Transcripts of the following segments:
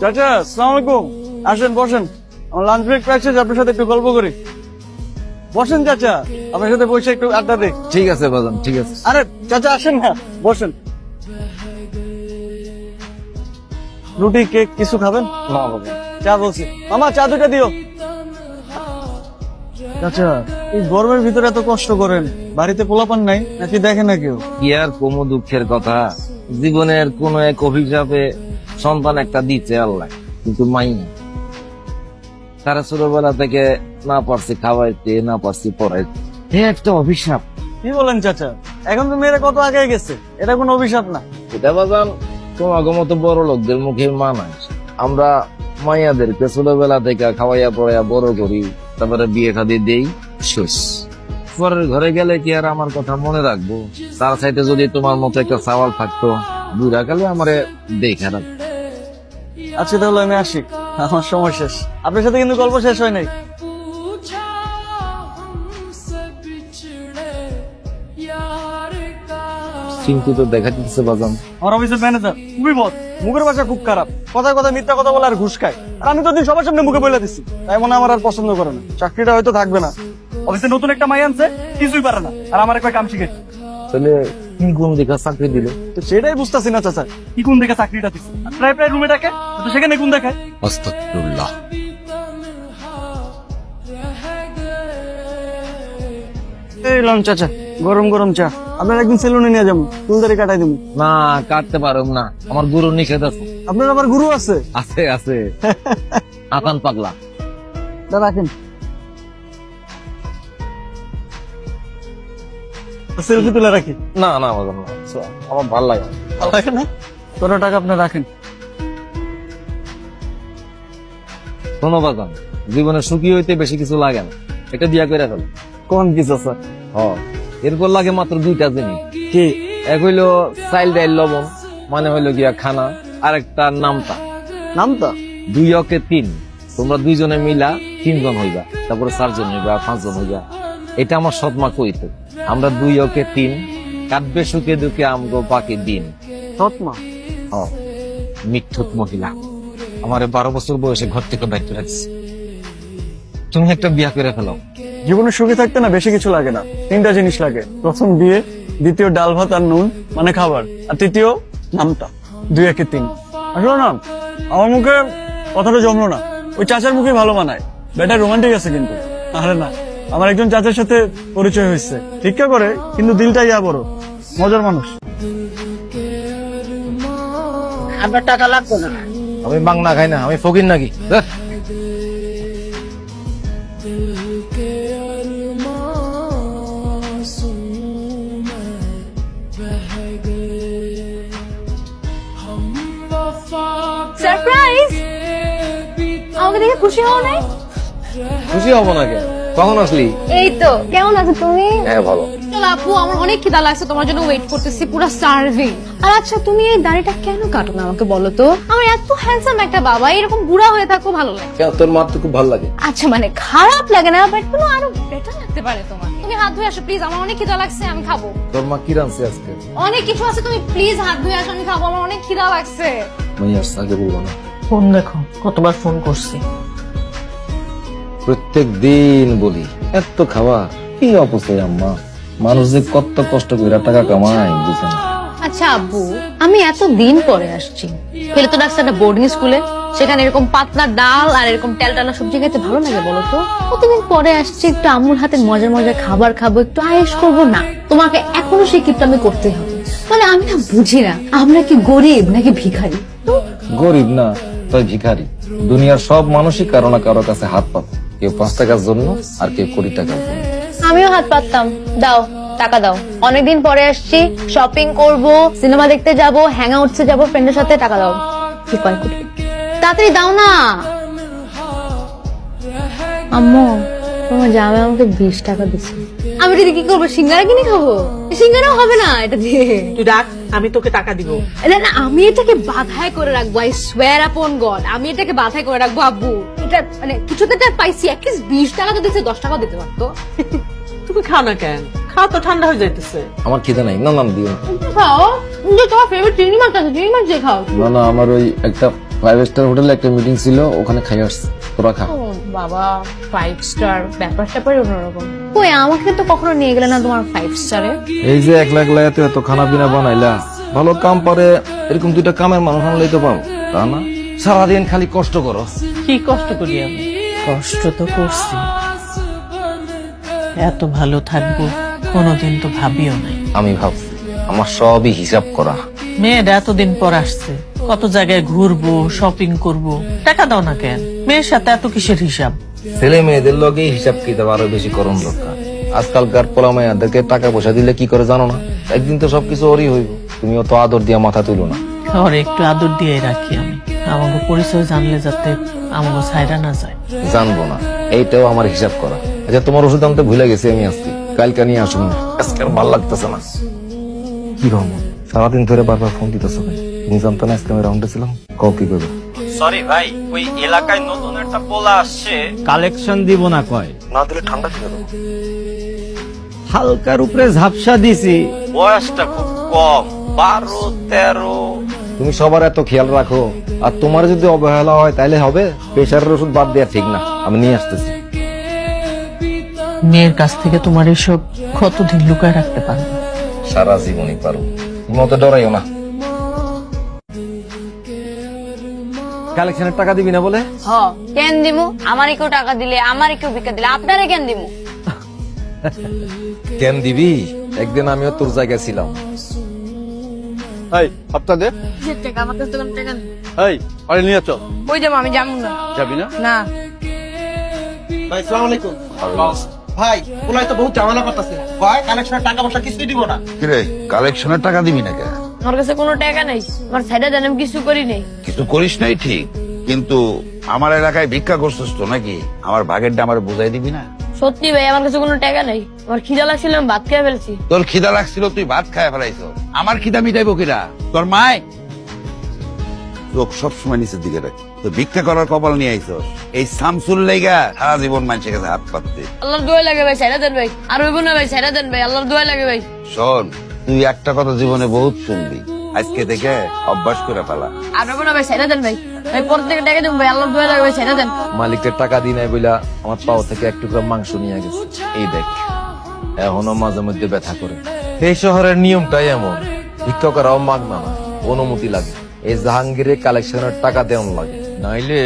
চাচা আলাইকুম আসেন বসেন। আমার লাঞ্চ ব্রেক আপনার সাথে একটু গল্প করি। বসেন চাচা। আপনার সাথে বসে একটু আড্ডা দিই। ঠিক আছে বাজান ঠিক আছে। আরে চাচা আসেন না। বসেন। রুটি কেক কিছু খাবেন? না বাবা চা বলছি। মামা চা দুটা দিও। চাচা এই গরমের ভিতরে এত কষ্ট করেন। বাড়িতে পোলাপান নাই নাকি দেখে না কেউ? কি আর কোনো দুঃখের কথা? জীবনের কোন এক অভিশাপে সন্তান একটা দিচ্ছে আল্লাহ কিন্তু মাই না। তারা ছোটবেলা থেকে না পারছি খাওয়াইতে না পারছি পড়াইতে। এ একটা অভিশাপ। কি বলেন চাচা? এখন তো মেয়েরা কত আগে গেছে? এটা কোনো অভিশাপ না। এটা বাজান তোমাকে মতো বড় লোকদের মুখে মানায় আমরা মাইয়াদেরকে ছোটবেলা থেকে খাওয়াইয়া পড়াইয়া বড় করি তারপরে বিয়ে খাদি দেই শেষ। আকবরের ঘরে গেলে কি আর আমার কথা মনে রাখব? তার সাইতে যদি তোমার মতো একটা সাওয়াল থাকতো দুই রাখালে আমার দেখে রাখ। আচ্ছা তাহলে আমি আসি। আমার সময় শেষ। আপনার সাথে কিন্তু গল্প শেষ হয় নাই। দেখা দিচ্ছে বাজান। আমার অফিসের ম্যানেজার খুবই বদ। মুখের ভাষা খুব খারাপ। কথা কথা মিথ্যা কথা বলে আর ঘুষ খায়। আর আমি তো দিন সবার সামনে মুখে বলে দিচ্ছি তাই মনে আমার আর পছন্দ করে না। চাকরিটা হয়তো থাকবে না। অফিসে নতুন একটা মাই আনছে কিছুই পারে না। আর আমার একটা কাম শিখেছে তাহলে কি গুণ দেখা চাকরি দিল? তো সেটাই বুঝতেছি না চাচা। কি কোন দেখে চাকরিটা দিচ্ছে প্রায় প্রায় রুমে ডাকে তো সেখানে কোন দেখায়। আস্তাগফিরুল্লাহ। এই লন চাচা গরম গরম চা। আপনার একদিন সেলুনে নিয়ে যাব চুলদারি কাটাই দেবো। না কাটতে পারো না। আমার গুরু নিষেধ আছে। আপনার আবার গুরু আছে? আছে আছে। আকান পাগলা। রাখেন। সেলফি তুলে রাখি? না না বাজান না। আমার ভালো লাগে না। ভালো লাগে না? কত টাকা আপনি রাখেন। শোনো বাজান জীবনে সুখী হইতে বেশি কিছু লাগে না। এটা দিয়া করে ফেলো। কোন কিছু স্যার হ। এরপর লাগে মাত্র দুইটা জিনিস। কি? এক হইল চাইল ডাইল লবণ মানে হইল গিয়া খানা আর একটা নামতা? নাম তো দুই অকে তিন। তোমরা দুইজনে মিলা তিনজন হইবা তারপরে চারজন হইবা পাঁচজন হইবা। এটা আমার সৎমা কইতো আমরা দুই ওকে তিন কাটবে সুখে দুঃখে আমগো বাকি দিন। সৎমা? মিথ্যুক মহিলা। আমার বারো বছর বয়সে ঘর থেকে দায়িত্ব রাখছি তুমি একটা বিয়া করে ফেলো। জীবনে সুখী থাকতে না বেশি কিছু লাগে না। তিনটা জিনিস লাগে। প্রথম বিয়ে দ্বিতীয় ডাল ভাত আর নুন মানে খাবার। আর তৃতীয় নামটা দুই একে তিন। আসলে না আমার মুখে কথাটা জমলো না। ওই চাচার মুখে ভালো মানায়। বেটা রোমান্টিক আছে কিন্তু। আরে না। আমার একজন চাচার সাথে পরিচয় হয়েছে। ঠিকা করে কিন্তু দিলটা ইয়া বড় মজার মানুষ। আপনার টাকা লাগতো না। আমি বাংলা খাই না আমি ফকির নাকি। আমাকে দেখে খুশি হব নাই? খুশি হব না কেন? কখন আসলি? এই তো। কেমন আছো তুমি? হ্যাঁ ভালো। চলো আপু আমার অনেক খিদা লাগছে তোমার জন্য ওয়েট করতেছি পুরো সার্ভিং আর আচ্ছা তুমি এই দাড়িটা কেন কাটো না আমাকে বলো তো? আমার এত হ্যান্ডসাম একটা বাবা এরকম বুড়া হয়ে থাকো ভালো লাগে। কেন তোর মার তো খুব ভালো লাগে। আচ্ছা মানে খারাপ লাগে না বাট কোনো আরও বেটার লাগতে পারে তোমার। তুমি হাত ধুয়ে আসো প্লিজ আমার অনেক খিদা লাগছে আমি খাব। তোর মা কি রানছে আজকে? অনেক কিছু আছে তুমি প্লিজ হাত ধুয়ে আসো আমি খাব আমার অনেক খিদা লাগছে। আমি আর আগে বলব না। ফোন দেখো কতবার ফোন করছি। প্রত্যেক দিন বলি এত খাওয়া কি অপচয় আম্মা? মানুষ যে কত কষ্ট করে টাকা কামায় বুঝে না। আচ্ছা আব্বু আমি এত দিন পরে আসছি। ফেলে তো ডাকছে একটা বোর্ডিং স্কুলে সেখানে এরকম পাতলা ডাল আর এরকম টেলটালা সবজি খেতে ভালো লাগে বলো তো? কতদিন পরে আসছি একটু আম্মুর হাতে মজার মজার খাবার খাব একটু আয়েস করব? না তোমাকে এখনও সেই আমি করতে হবে। মানে আমি না বুঝি না আমরা কি গরিব নাকি ভিখারি? গরিব না তাই ভিখারি। দুনিয়ার সব মানুষই কারও না কারও কাছে হাত পাত কেউ পাঁচ টাকার জন্য আর কেউ কোটি টাকার জন্য। আমিও হাত পাততাম। দাও টাকা দাও। অনেকদিন পরে আসছি শপিং করব সিনেমা দেখতে যাব হ্যাং আউটসে যাব ফ্রেন্ডের সাথে টাকা দাও। কি কয় কোটি তাড়াতাড়ি দাও না। আম্মু তোমার জামাই আমাকে বিশ টাকা দিচ্ছে। আমি দিয়ে কি করব? সিঙ্গারা কিনে খাব? সিঙ্গারাও হবে না এটা দিয়ে। তুই ডাক আমি তোকে টাকা দিব। না না আমি এটাকে বাধাই করে রাখব আই সোয়ার আপন গড আমি এটাকে বাধাই করে রাখব আব্বু। এটা মানে কিছুতে একটা পাইছি অ্যাটলিস্ট বিশ টাকা তো দিচ্ছে দশ টাকাও দিতে পারতো। তুমি তুমি খাও না কেন? খাও তো ঠান্ডা হয়ে যাইতেছে। আমার খিদে নাই না না দিও খাও? যে তোমার ফেভারিট চিংড়ি মাছ আছে চিংড়ি মাছ দিয়ে খাও। না না আমার ওই একটা ফাইভ স্টার হোটেলে একটা মিটিং ছিল ওখানে খাই আসছি। তোরা খা। ও বাবা ফাইভ স্টার ব্যাপার স্যাপারই অন্যরকম। কই আমাকে তো কখনো নিয়ে গেলে না তোমার ফাইভ স্টারে এই যে একলা একলা এত এত খানা পিনা বানাইলা ভালো কাম পারে এরকম দুইটা কামের মানুষ আনলেই তো পাও তা না? সারাদিন খালি কষ্ট করো। কি কষ্ট করি আমি? কষ্ট তো করছি। এত ভালো থাকব কোনোদিন তো ভাবিও নাই। আমি ভাবছি আমার সবই হিসাব করা। মেয়েটা এতদিন পর আসছে কত জায়গায় ঘুরবো শপিং করব টাকা দাও না কেন? মেয়ের সাথে এত কিসের হিসাব? ছেলে মেয়েদের লগে হিসাব কিতাব আরও বেশি করণ দরকার? আজকালকার পোলা টাকা পয়সা দিলে কি করে জানো না? একদিন তো সবকিছু ওরই হইব। তুমি অত আদর দিয়া মাথা তুলো না। একটু আদর দিয়ে রাখি আমি। আমাকে পরিচয় জানলে যাতে আমাকে ছাইরা না যায়। জানব না। এইটাও আমার হিসাব করা। আচ্ছা তোমার ওষুধ আনতে ভুলে গেছি আমি আজকে। কালকে নিয়ে আসুন। আজকে আর ভালো লাগতেছে না। কি রহমান সারাদিন ধরে বারবার ফোন দিতেছো? তুমি জানতো না আজকে আমি রাউন্ডে ছিলাম? কও কি করবে? সরি ভাই ওই এলাকায় নতুন একটা পোলা আসছে। কালেকশন দিব না কয়। না দিলে ঠান্ডা ছিল হালকার উপরে ঝাপসা দিছি। বয়সটা খুব কম বারো তেরো। তুমি সবার এত খেয়াল রাখো আর তোমার যদি অবহেলা হয় তাহলে হবে প্রেশারের ওষুধ বাদ দেওয়া ঠিক না আমি নিয়ে আসতেছি। মেয়ের কাছ থেকে তোমার এসব কতদিন লুকায় রাখতে পারবে? সারা জীবনই পারো। তুমি অত ডরাইও না। কালেকশনের টাকা দিবি না বলে? হ কেন দিমু? আমারই কেউ টাকা দিলে আমারই কেউ ভিক্ষা দিলে আপনারে কেন দিমু? কেন দিবি? একদিন আমিও তোর জায়গায় ছিলাম। এই সপ্তাহ দে টাকা আমার কাছে তো কোনো টাকা নেই। এই আরে নিয়ে চল। ওই যাব আমি যাব না। যাবি না? না। ভাই সালাম আলাইকুম। ভাই ওলাই তো বহুত ঝামেলা করতেছে। ভাই কালেকশনের টাকা পয়সা কিছুই দিব না। কালেকশনের টাকা দিবি না কেন আমার কাছে কোনো টাকা নেই। আমার সাইডে জান আমি কিছু করি নেই। কিছু করিস নাই ঠিক কিন্তু আমার এলাকায় ভিক্ষা করছিস তো নাকি? আমার ভাগেরটা আমার বুঝাই দিবি না? সত্যি ভাই আমার কাছে কোনো টাকা নেই। আমার খিদা লাগছিল আমি ভাত খেয়ে ফেলছি। তোর খিদা লাগছিল তুই ভাত খায় ফেলাইছ। আমার খিদা মিটাইবো কিরা? তোর মায়? চোখ সবসময় নিচের দিকে রাখ। তো ভিক্ষা করার কপাল নিয়ে আইছ। এই সামসুল লেগা সারা জীবন মানুষের কাছে হাত পাততে। আল্লাহর দোয়া লাগে ভাই সাইডা দেন ভাই। আর হইব না ভাই সাইডা দেন ভাই আল্লাহর দোয়া লাগে ভাই। শোন তুই একটা কথা জীবনে বহুত শুনবি। আজকে থেকে অভ্যাস করে ফেলা। আর ভাই সাইডা দেন ভাই? ভাই পর থেকে টাকা দেন ভাই আল্লাহর দোয়া লাগে ভাই সাইডা দেন। মালিকের টাকা দিই নাই বইলা আমার পাও থেকে এক টুকরা মাংস নিয়ে গেছে। এই দেখ এখনও মাঝে মধ্যে ব্যথা করে। এই শহরের নিয়মটাই এমন। শিক্ষকরাও মাগনা না অনুমতি লাগে। এই জাহাঙ্গীরে কালেকশনের টাকা দেওয়ান লাগে। নাইলে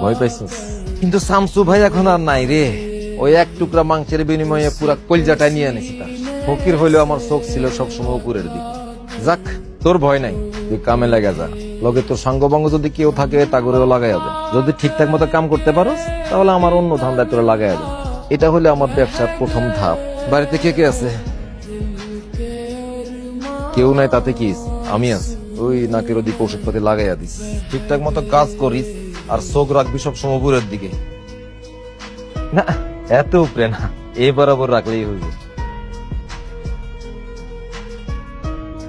ভয় পাইছিস। কিন্তু শামসু ভাই এখন আর নাই রে। ওই এক টুকরা মাংসের বিনিময়ে পুরা কলজাটা নিয়ে এনেছি তার। ফকির হইলেও আমার চোখ ছিল সবসময় উপরের দিকে। যাক, তোর ভয় নাই, তুই কামে লাগা যা। লগে তোর সঙ্গবঙ্গ যদি কেউ থাকে তা করেও লাগাই হবে যদি ঠিকঠাক মতো কাম করতে পারোস, তাহলে আমার অন্য ধান্দায় তোরা লাগাই হবে এটা হলে আমার ব্যবসার প্রথম ধাপ। বাড়িতে কে কে আছে? কেউ নাই, তাতে কি? আমি আছি। ওই নাকের ওদিকে ওষুধপাতি লাগাইয়া দিস। ঠিকঠাক মতো কাজ করিস, আর চোখ রাখবি সব সময় উপরের দিকে। না, এত উপরে না। এই বরাবর রাখলেই হইবে।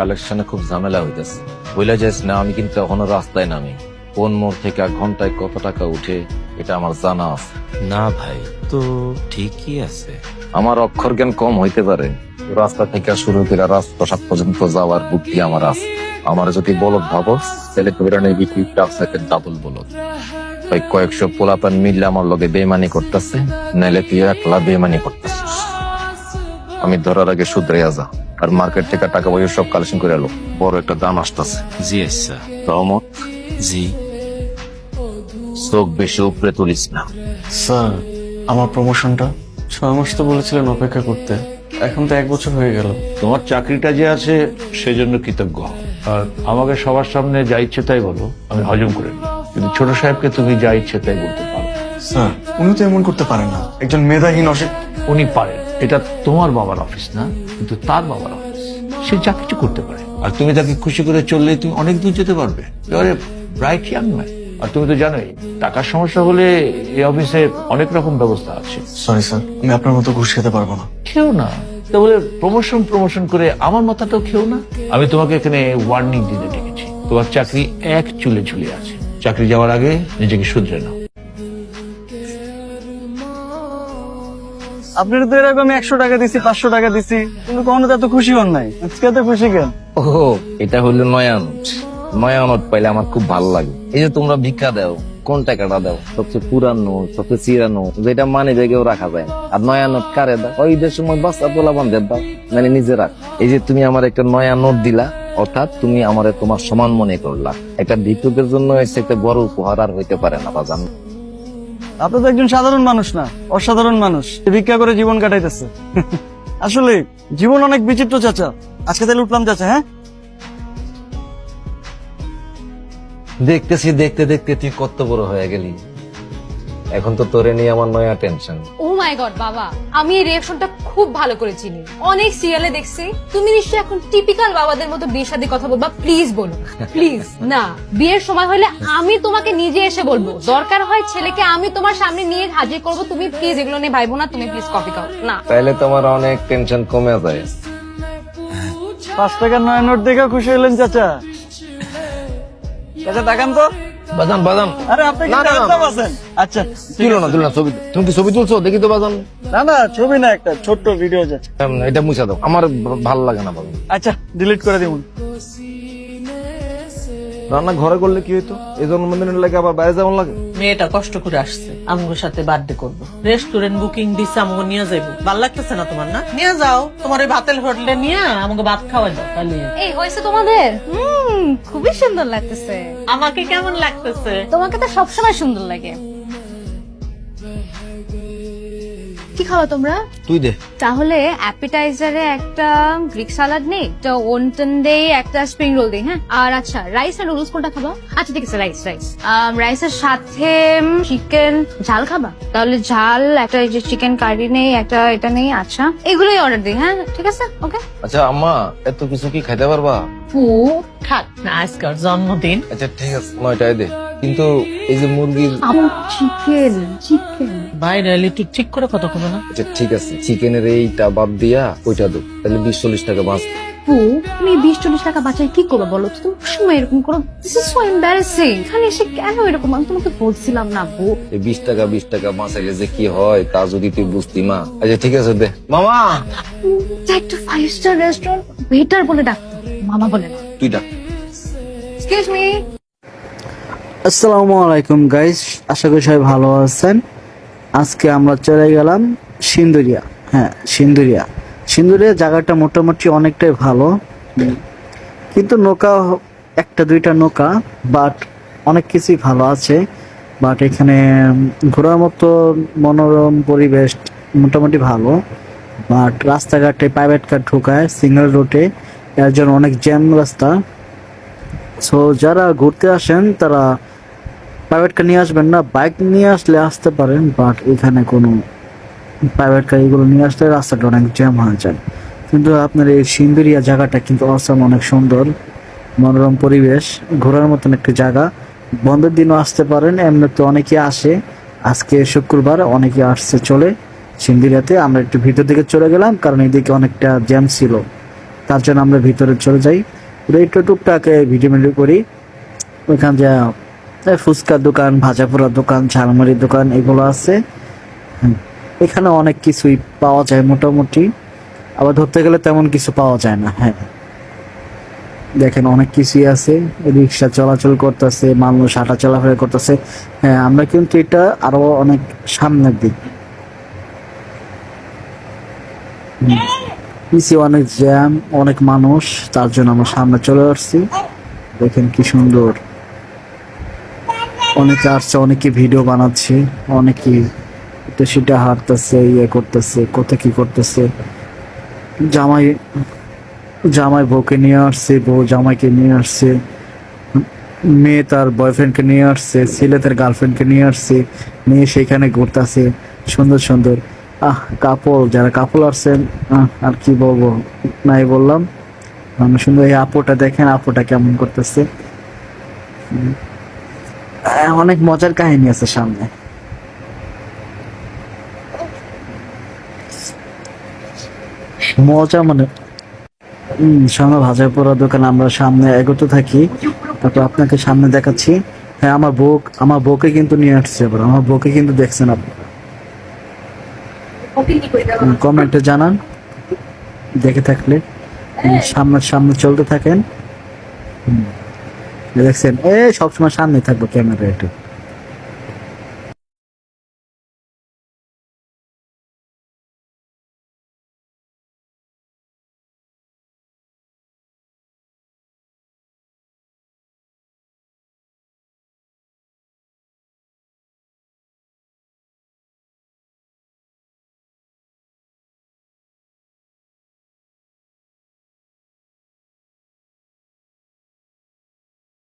কালেকশনে খুব ঝামেলা হইতেছে। বইলা যাস না আমি কিন্তু এখনও রাস্তায় নামি। কোন মোড় থেকে ঘন্টায় কত টাকা উঠে এটা আমার জানা আছে। না ভাই তো ঠিকই আছে। আমার অক্ষর জ্ঞান কম হইতে পারে। রাস্তা থেকে শুরু করে রাস্তা সাত পর্যন্ত যাওয়ার বুদ্ধি আমার আছে। আমার যদি বলদ ভাবো তাহলে তো বেরোনে বিক্রি ডাবল বলদ। ওই কয়েকশো পোলাপান মিললে আমার লগে বেমানি করতেছে নাইলে তুই একলা বেমানি করতেছিস। আমি ধরার আগে শুধরে যা। আর মার্কেট থেকে টাকা পয়সা সব কালেকশন করে এলো বড় একটা দাম আসতেছে। জি আচ্ছা। রহমত জি। চোখ বেশি উপরে তুলিস না। স্যার আমার প্রমোশনটা ছয় মাস তো বলেছিলেন অপেক্ষা করতে। এখন তো এক বছর হয়ে গেল। তোমার চাকরিটা যে আছে সেজন্য কৃতজ্ঞ। হও। আর আমাকে সবার সামনে যা ইচ্ছে তাই বলো আমি হজম করে নিই কিন্তু ছোট সাহেবকে তুমি যা ইচ্ছে তাই বলতে পারো। স্যার উনি তো এমন করতে পারেন না। একজন মেধাহীন অসে উনি পারেন। এটা তোমার বাবার অফিস না কিন্তু তার বাবার অফিস সে যা কিছু করতে পারে। আর তুমি তাকে খুশি করে চললে তুমি অনেক দূর যেতে পারবে। ব্রাইট ইয়াং ম্যান আর তুমি তো জানোই টাকার সমস্যা হলে এই অফিসে অনেক রকম ব্যবস্থা আছে। সরি স্যার আমি আপনার মতো ঘুষ খেতে পারব না। খেও না। তা বলে প্রমোশন প্রমোশন করে আমার মাথাটাও খেও না? আমি তোমাকে এখানে ওয়ার্নিং দিতে ডেকেছি তোমার চাকরি এক চুলে ঝুলে আছে। চাকরি যাওয়ার আগে নিজেকে শুধরে নাও। তো এরকম একশো টাকা দিছি, পাঁচশো টাকা দিছি, কিন্তু কখনো তো খুশি হন নাই। আজকে খুশি কেন? ও এটা হইল নয়া নোট পাইলে আমার খুব ভালো লাগে। এই যে তোমরা ভিক্ষা দাও, কোন টাকাটা দাও? সবচেয়ে পুরানো, সবচেয়ে চিরানো, যেটা মানে জায়গায় রাখা যায় আর নয়া নোট কারে দাও? ওই ঈদের সময় বাচ্চা তোলা বান্ধব দাও মানে নিজে রাখ। এই যে তুমি আমার একটা নয়া নোট দিলা, অর্থাৎ তুমি আমার তোমার সমান মনে করলা। একটা ভিক্ষুকের জন্য একটা বড় উপহার আর হইতে পারে না, বাজান। আপনি তো একজন সাধারণ মানুষ না অসাধারণ মানুষ। ভিক্ষা করে জীবন কাটাইতেছে। আসলে জীবন অনেক বিচিত্র চাচা। আজকে তাহলে উঠলাম চাচা হ্যাঁ? দেখতেছি দেখতে দেখতে তুই কত বড় হয়ে গেলি। এখন তো তোরে নিয়ে আমার নয়া টেনশন। ও মাই গড বাবা আমি এই রিয়াকশনটা খুব ভালো করে চিনি। অনেক সিরিয়ালে দেখছি তুমি নিশ্চয়ই এখন টিপিক্যাল বাবাদের মতো বিয়ের সাথে কথা বলবা প্লিজ বলো প্লিজ না বিয়ের সময় হলে আমি তোমাকে নিজে এসে বলব দরকার হয় ছেলেকে আমি তোমার সামনে নিয়ে হাজির করব তুমি প্লিজ এগুলো নিয়ে ভাইবো না তুমি প্লিজ কফি খাও না। তাইলে তোমার অনেক টেনশন কমে যায়। পাঁচ টাকার নয় নোট দেখে খুশি হলেন চাচা। চাচা তাকান তো। বাজান বাজান। আরে আপনি কি। ডাক্তার আছেন আচ্ছা তুলো না তুলো না ছবি তুমি কি ছবি তুলছো? দেখি তো বাজান। না না ছবি না একটা ছোট্ট ভিডিও যাচ্ছে এটা মুছা দাও। আমার ভালো ভালো লাগে না বাজান। আচ্ছা ডিলিট করে দিবুন রান্না ঘরে করলে কি হইতো? এই জন্মদিনের লাগে আবার বাইরে যেমন লাগে? মেয়েটা কষ্ট করে আসছে। আমগোর সাথে বার্থডে করব। রেস্টুরেন্ট বুকিং দিচ্ছে আমাকে নিয়ে যাইবো। ভালো লাগতেছে না তোমার না? নিয়ে যাও। তোমার ওই ভাতের হোটেলে নিয়ে আমাকে ভাত খাওয়া যাও তাহলে। এই হয়েছে তোমাদের? হুম খুবই সুন্দর লাগতেছে। আমাকে কেমন লাগতেছে? তোমাকে তো সবসময় সুন্দর লাগে। কি খাওয়া তোমরা? তুই দে। তাহলে অ্যাপিটাইজারে একটা গ্রিক সালাড নেই একটা ওনটন দে একটা স্প্রিং রোল দেই হ্যাঁ? আর আচ্ছা রাইস আর নুডলস কোনটা খাবা? আচ্ছা ঠিক আছে রাইস রাইস। রাইসের সাথে চিকেন ঝাল খাবা? তাহলে ঝাল একটা এই যে চিকেন কারি নেই একটা এটা নেই আচ্ছা। এগুলোই অর্ডার দিই হ্যাঁ? ঠিক আছে? ওকে আচ্ছা আম্মা এত কিছু কি খাইতে পারবা? পু খাক না আজকার জন্মদিন। আচ্ছা ঠিক আছে নয়টায় দে। কিন্তু এই যে মুরগির আমার চিকেন চিকেন। বাইরে এলে একটু ঠিক করে কথা কবে না? আচ্ছা ঠিক আছে চিকেনের এইটা বাদ দিয়া ওইটা দো তাহলে বিশ চল্লিশ টাকা বাঁচ। পু তুমি বিশ চল্লিশ টাকা বাঁচাই কি করবে বলো তো? তুমি সময় এরকম করো। দিস ইজ সো এম্বারেসিং এখানে এসে কেন এরকম? আমি তোমাকে বলছিলাম না বউ। এই বিশ টাকা বিশ টাকা বাঁচাইলে যে কি হয় তা যদি তুই বুঝতি মা। আচ্ছা ঠিক আছে দে। মামা! একটা ফাইভ স্টার রেস্টুরেন্ট ওয়েটার বলে ডাকতো মামা বলে না। তুই ডাক। এক্সকিউজ মি আসসালামু আলাইকুম গাইস আশা করি সবাই ভালো আছেন। আজকে আমরা চলে গেলাম সিন্দুরিয়া। হ্যাঁ সিন্দুরিয়া। সিন্দুরিয়া জায়গাটা মোটামুটি অনেকটাই ভালো। কিন্তু নৌকা, একটা দুইটা নৌকা বাট অনেক কিছুই ভালো আছে। বাট এখানে ঘোরার মতো মনোরম পরিবেশ মোটামুটি ভালো। বাট রাস্তাঘাটে প্রাইভেট কার ঢোকায় সিঙ্গেল রোডে এর জন্য অনেক জ্যাম রাস্তা। সো যারা ঘুরতে আসেন, তারা প্রাইভেট কার নিয়ে আসবেন না বাইক নিয়ে আসলে আসতে পারেন বাট এখানে কোনো প্রাইভেট কার এগুলো নিয়ে আসলে রাস্তাটা অনেক জ্যাম হয়ে যায়। কিন্তু আপনার এই সিন্দুরিয়া জায়গাটা কিন্তু অসম অনেক সুন্দর, মনোরম পরিবেশ, ঘোরার মতন একটি জায়গা। বন্ধের দিনও আসতে পারেন এমনিতে অনেকে আসে। আজকে শুক্রবার, অনেকে আসছে চলে সিন্দুরিয়াতে আমরা একটু ভিতর দিকে চলে গেলাম, কারণ এদিকে অনেকটা জ্যাম ছিল। তার জন্য আমরা ভিতরে চলে যাই। তো একটু টুকটাক ভিডিও ভিডিও করি। ওইখান যা ফুচকার দোকান, ভাজা পোড়ার দোকান, ঝালমুড়ির দোকান, এগুলো আছে। এখানে অনেক কিছুই পাওয়া যায় মোটামুটি। আবার ধরতে গেলে তেমন কিছু পাওয়া যায় না হ্যাঁ। দেখেন অনেক কিছুই আছে। রিক্সা চলাচল করতেছে, মানুষ হাঁটা চলাফেরা করতেছে। হ্যাঁ আমরা কিন্তু এটা আরও অনেক সামনের দিক। পিছিয়ে অনেক জ্যাম অনেক মানুষ, তার জন্য আমরা সামনে চলে আসছি। দেখেন কি সুন্দর। অনেকে আসছে অনেকে ভিডিও বানাচ্ছে, অনেকে এটা সেটা হাঁটতেছে ইয়ে করতেছে কোথায় কি করতেছে। জামাই জামাই বউকে নিয়ে আসছে, বউ জামাইকে নিয়ে আসছে, মেয়ে তার বয়ফ্রেন্ডকে নিয়ে আসছে, ছেলে তার গার্লফ্রেন্ডকে নিয়ে আসছে নিয়ে সেখানে ঘুরতেছে, সুন্দর সুন্দর। আহ কাপড় যারা কাপড় আসছেন আর কি বলব, নাই বললাম। সুন্দর, এই আপুটা দেখেন, আপুটা কেমন করতেছে। অনেক মজার কাহিনী আছে সামনে। মজা মানে সামনে ভাজা পোড়া দোকান, আমরা সামনে এগোতে থাকি। তারপর আপনাকে সামনে দেখাচ্ছি। হ্যাঁ আমার বউ, আমার বউকে কিন্তু নিয়ে আসছে এবার। আমার বউকে কিন্তু দেখছেন আপনি। কমেন্টে জানান। দেখে থাকলে সামনে সামনে চলতে থাকেন। হুম। দেখছেন? এ সবসময় সামনে থাকব ক্যামেরা একটু।